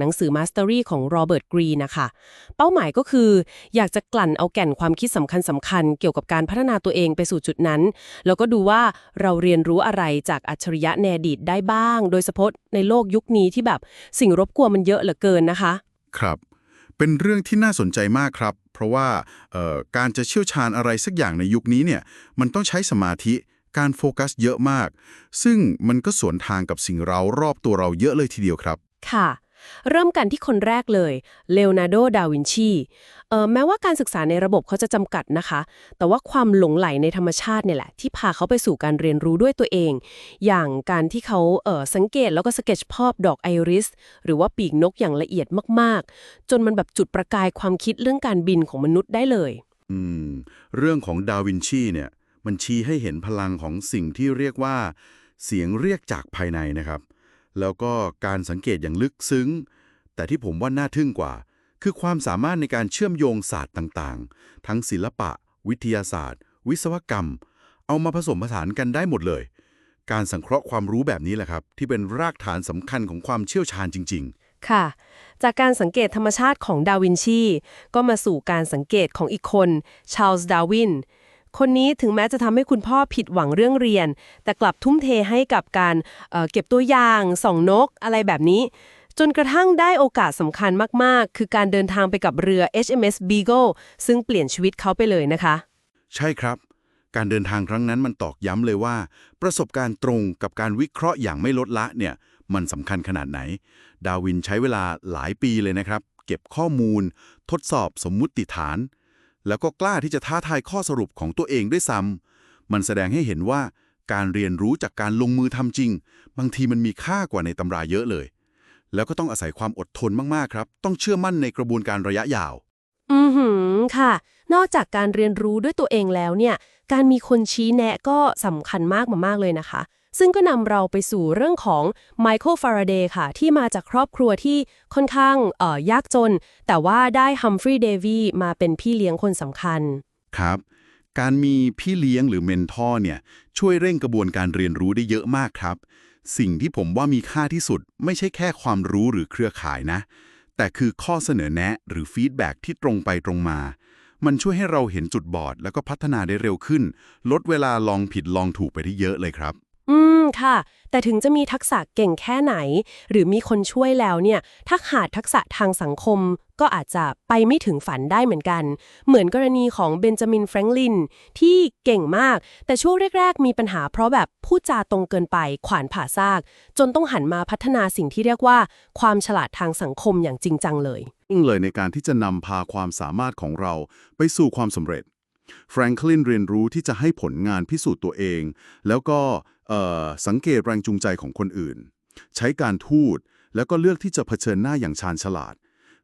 หนังสือ Mastery ของโรเบิร์ตกรีนนะคะเป้าหมายก็คืออยากจะกลั่นเอาแก่นความคิดสำคัญสำคัญๆเกี่ยวกับการพัฒนาตัวเองไปสู่จุดนั้น แล้วก็ดูว่าเราเรียนรู้อะไรจากอัจฉริยะในอดีตได้บ้าง โดยเฉพาะในโลกยุคนี้ที่แบบสิ่งรบกวนมันเยอะเหลือเกินนะคะ ครับ เป็นเรื่องที่น่าสนใจมากครับ เพราะว่าเอ่อการจะเชี่ยวชาญอะไรสักอย่างในยุคนี้เนี่ยมันต้องใช้สมาธิการโฟกัสเยอะมาก ซึ่งมันก็สวนทางกับสิ่งเรารอบตัวเราเยอะเลยทีเดียวครับ ค่ะ เริ่มกันที่คนแรกเลยเลโอนาร์โด ดาวินชีแม้ว่าการศึกษาในระบบเขาจะจำกัดนะคะ แต่ว่าความหลงไหลในธรรมชาติเนี่ยแหละ ที่พาเขาไปสู่การเรียนรู้ด้วยตัวเอง อย่างการที่เขาเสังเกตแล้วก็สเก็ตภาพดอกไอริส หรือว่าปีกนกอย่างละเอียดมาก ๆ จนมันแบบจุดประกายความคิดเรื่องการบินของมนุษย์ได้เลย อืม เรื่องของดาวินชีเนี่ยมันชี้ให้เห็นพลังของสิ่งที่เรียกว่า เสียงเรียกจากภายในนะครับ แล้วก็การสังเกตอย่างลึกซึ้ง แต่ที่ผมว่าน่าทึ่งกว่า คือความสามารถในการเชื่อมโยงศาสตร์ต่างๆ ทั้งศิลปะ วิทยาศาสตร์ วิศวกรรม เอามาผสมผสานกันได้หมดเลย การสังเคราะห์ความรู้แบบนี้แหละครับ ที่เป็นรากฐานสำคัญของความเชี่ยวชาญจริง ๆค่ะ จากการสังเกตธรรมชาติของดาวินชี ก็มาสู่การสังเกตของอีกคน ชาลส์ดาวิน คนนี้ถึงแม้จะทำให้คุณพ่อผิดหวังเรื่องเรียน แต่กลับทุ่มเทให้กับการเเก็บตัวอย่างส่องนกอะไรแบบนี้ จนกระทั่งได้โอกาสสำคัญมากๆ คือการเดินทางไปกับเรือ HMS Beagle ซึ่งเปลี่ยนชีวิตเขาไปเลยนะคะ ใช่ครับ การเดินทางครั้งนั้นมันตอกย้ำเลยว่า ประสบการณ์ตรงกับการวิเคราะห์อย่างไม่ลดละเนี่ยมันสำคัญขนาดไหน ดาวินใช้เวลาหลายปีเลยนะครับ เก็บข้อมูล ทดสอบสมมุติฐาน แล้วก็กล้าที่จะท้าทายข้อสรุปของตัวเองด้วยซ้ำมันแสดงให้เห็นว่าการเรียนรู้จากการลงมือทำจริง บางทีมันมีค่ากว่าในตำราเยอะเลย แล้วก็ต้องอาศัยความอดทนมากๆครับ ต้องเชื่อมั่นในกระบวนการระยะยาว อือหือค่ะ นอกจากการเรียนรู้ด้วยตัวเองแล้วเนี่ย การมีคนชี้แนะก็สำคัญมากมากๆเลยนะคะ ซึ่งก็นำเราไปสู่เรื่องของไมเคิลฟาราเดย์ค่ะ ที่มาจากครอบครัวที่ค่อนข้างยากจน แต่ว่าได้ฮัมฟรีย์เดวีมาเป็นพี่เลี้ยงคนสำคัญ ครับ การมีพี่เลี้ยงหรือเมนทอร์เนี่ย ช่วยเร่งกระบวนการเรียนรู้ได้เยอะมากครับ สิ่งที่ผมว่ามีค่าที่สุด ไม่ใช่แค่ความรู้หรือเครือข่ายนะ แต่คือข้อเสนอแนะหรือฟีดแบ็กที่ตรงไปตรงมามันช่วยให้เราเห็นจุดบอด แล้วก็พัฒนาได้เร็วขึ้น ลดเวลาลองผิดลองถูกไปได้เยอะเลยครับ ค่ะ แต่ถึงจะมีทักษะเก่งแค่ไหน หรือมีคนช่วยแล้วเนี่ยถ้าขาดทักษะทางสังคมก็อาจจะไปไม่ถึงฝันได้เหมือนกัน เหมือนกรณีของเบนจามินแฟรงลินที่เก่งมาก แต่ช่วงแรก ๆ มีปัญหาเพราะแบบพูดจาตรงเกินไปขวานผ่าซาก จนต้องหันมาพัฒนาสิ่งที่เรียกว่า ความฉลาดทางสังคมอย่างจริงจังเลยยิ่งเลยในการที่จะนำพาความสามารถของเราไปสู่ความสำเร็จแฟรงคลินเรียนรู้ที่จะให้ผลงานพิสูจน์ตัวเอง แล้วก็ สังเกตแรงจูงใจของคนอื่น ใช้การทูตแล้วก็เลือกที่จะเผชิญหน้าอย่างชาญฉลาด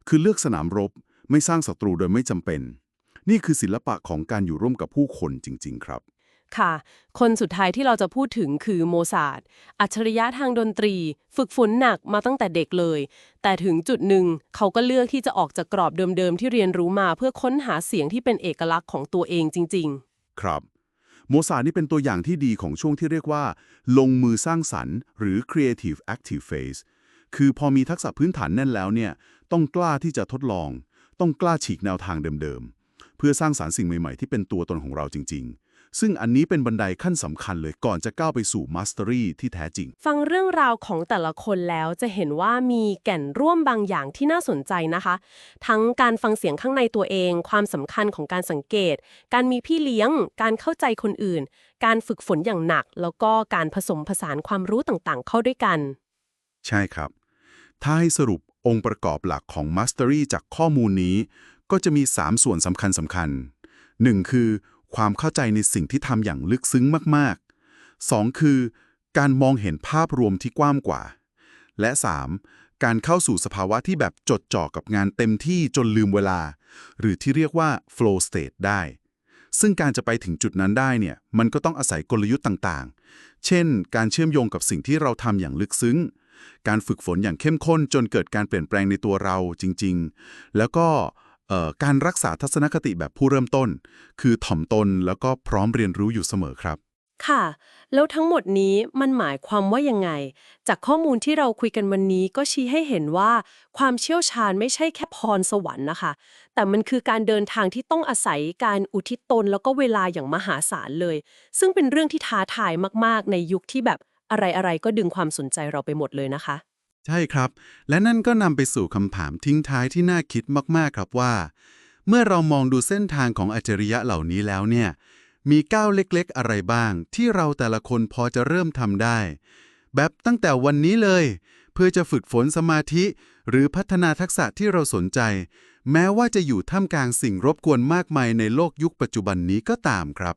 คือเลือกสนามรบ ไม่สร้างศัตรูโดยไม่จำเป็น นี่คือศิลปะของการอยู่ร่วมกับผู้คนจริง ๆ ครับค่ะ คนสุดท้ายที่เราจะพูดถึงคือโมซาร์ทอัจฉริยะทางดนตรี ฝึกฝนหนักมาตั้งแต่เด็กเลย แต่ถึงจุดหนึ่งเขาก็เลือกที่จะออกจากกรอบเดิมๆที่เรียนรู้มาเพื่อค้นหาเสียงที่เป็นเอกลักษณ์ของตัวเองจริงครับ โมซานี่เป็นตัวอย่างที่ดีของช่วงที่เรียกว่า ลงมือสร้างสรรค์ หรือ creative active phase คือพอมีทักษะพื้นฐานแน่นแล้วเนี่ยต้องกล้าที่จะทดลอง ต้องกล้าฉีกแนวทางเดิมๆ เพื่อสร้างสารรค์สิ่งใหม่ๆ ที่เป็นตัวตนของเราจริงๆ ซึ่งอันนี้เป็นบันไดขั้นสำคัญเลยก่อนจะก้าวไปสู่ mastery ที่แท้จริงๆฟังเรื่องราวของแต่ละคนแล้วจะเห็นว่ามีแก่นร่วมบางอย่างที่น่าสนใจนะคะ ทั้งการฟังเสียงข้างในตัวเอง ความสำคัญของการสังเกต การมีพี่เลี้ยง การเข้าใจคนอื่น การฝึกฝนอย่างหนัก แล้วก็การผสมผสานความรู้ต่างๆ เข้าด้วยกัน ใช่ครับ ถ้าให้สรุปองค์ประกอบหลักของ Mastery จากข้อมูลนี้ ก็จะมี 3 ส่วนสำคัญสำคัญ 1. คือ ความเข้าใจในสิ่งที่ทำอย่างลึกซึ้งมากๆ 2. คือ การมองเห็นภาพรวมที่กว้างกว่า และ 3. การเข้าสู่สภาวะที่แบบจดจ่อกับงานเต็มที่จนลืมเวลา หรือที่เรียกว่า flow state ได้ ซึ่งการจะไปถึงจุดนั้นได้เนี่ยมันก็ต้องอาศัยกลยุทธ์ต่างๆ เช่น การเชื่อมโยงกับสิ่งที่เราทำอย่างลึกซึ้งการฝึกฝนอย่างเข้มข้นจนเกิดการเปลี่ยนแปลงในตัวเราจริง ๆ แล้วก็ การรักษาทัศนคติแบบผู้เริ่มต้น คือถ่อมตนแล้วก็พร้อมเรียนรู้อยู่เสมอครับ ค่ะ แล้วทั้งหมดนี้มันหมายความว่ายังไง จากข้อมูลที่เราคุยกันวันนี้ก็ชี้ให้เห็นว่า ความเชี่ยวชาญไม่ใช่แค่พรสวรรค์นะคะ แต่มันคือการเดินทางที่ต้องอาศัยการอุทิศตนแล้วก็เวลาอย่างมหาศาลเลย ซึ่งเป็นเรื่องที่ท้าทายมาก ๆ ในยุคที่แบบอะไรๆก็ดึงความสนใจเราไปหมดเลยนะคะ ใช่ครับ และนั่นก็นำไปสู่คำถามทิ้งท้ายที่น่าคิดมากๆครับว่า เมื่อเรามองดูเส้นทางของอัจฉริยะเหล่านี้แล้วเนี่ย มีก้าวเล็กๆ อะไรบ้าง ที่เราแต่ละคนพอจะเริ่มทำได้ แบบตั้งแต่วันนี้เลย เพื่อจะฝึกฝนสมาธิ หรือพัฒนาทักษะที่เราสนใจ แม้ว่าจะอยู่ท่ามกลางสิ่งรบกวนมากมายในโลกยุคปัจจุบันนี้ก็ตามครับ